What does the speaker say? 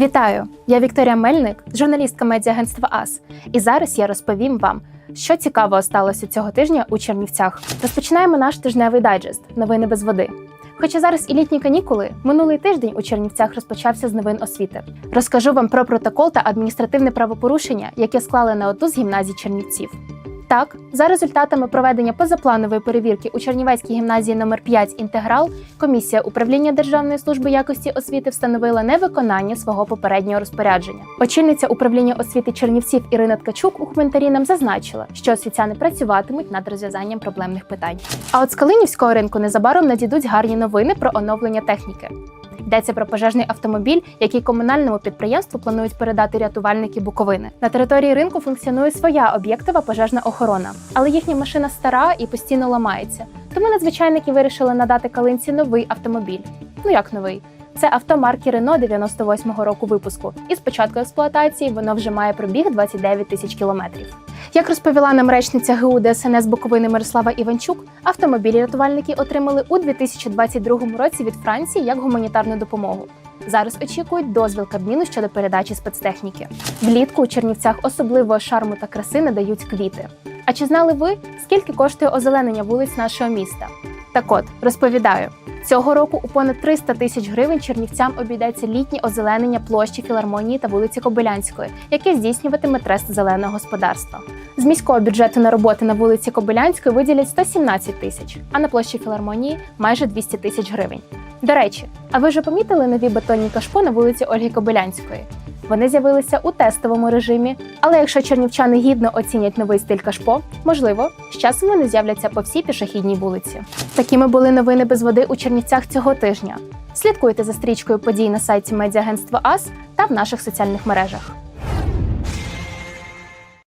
Вітаю! Я Вікторія Мельник, журналістка медіагентства АС. І зараз я розповім вам, що цікавого сталося цього тижня у Чернівцях. Розпочинаємо наш тижневий дайджест новини без води. Хоча зараз і літні канікули, минулий тиждень у Чернівцях розпочався з новин освіти. Розкажу вам про протокол та адміністративне правопорушення, яке склали на одну з гімназій Чернівців. Так, за результатами проведення позапланової перевірки у Чернівецькій гімназії номер 5 інтеграл, комісія управління Державної служби якості освіти встановила невиконання свого попереднього розпорядження. Очільниця управління освіти Чернівців Ірина Ткачук у коментарі нам зазначила, що освітяни працюватимуть над розв'язанням проблемних питань. А от з Калинівського ринку незабаром надійдуть гарні новини про оновлення техніки. Йдеться про пожежний автомобіль, який комунальному підприємству планують передати рятувальники Буковини. На території ринку функціонує своя об'єктова пожежна охорона, але їхня машина стара і постійно ламається. Тому надзвичайники вирішили надати калинці новий автомобіль. Ну як новий? Це авто марки Renault 98-го року випуску, і з початку експлуатації воно вже має пробіг 29 тисяч кілометрів. Як розповіла нам речниця ГУ ДСНС Буковини Мирослава Іванчук, автомобілі рятувальники отримали у 2022 році від Франції як гуманітарну допомогу. Зараз очікують дозвіл Кабміну щодо передачі спецтехніки. Влітку у Чернівцях особливого шарму та краси надають квіти. А чи знали ви, скільки коштує озеленення вулиць нашого міста? Так от розповідаю. Цього року у понад 300 тисяч гривень чернівцям обійдеться літнє озеленення площі філармонії та вулиці Кобилянської, яке здійснюватиме трест зеленого господарства. З міського бюджету на роботи на вулиці Кобилянської виділять 117 тисяч, а на площі філармонії майже 200 тисяч гривень. До речі, а ви вже помітили нові бетонні кашпо на вулиці Ольги Кобилянської? Вони з'явилися у тестовому режимі, але якщо чернівчани гідно оцінять новий стиль кашпо, можливо, з часом вони з'являться по всій пішохідній вулиці. Такими були новини без води у Чернівцях цього тижня. Слідкуйте за стрічкою подій на сайті медіагентства АС та в наших соціальних мережах.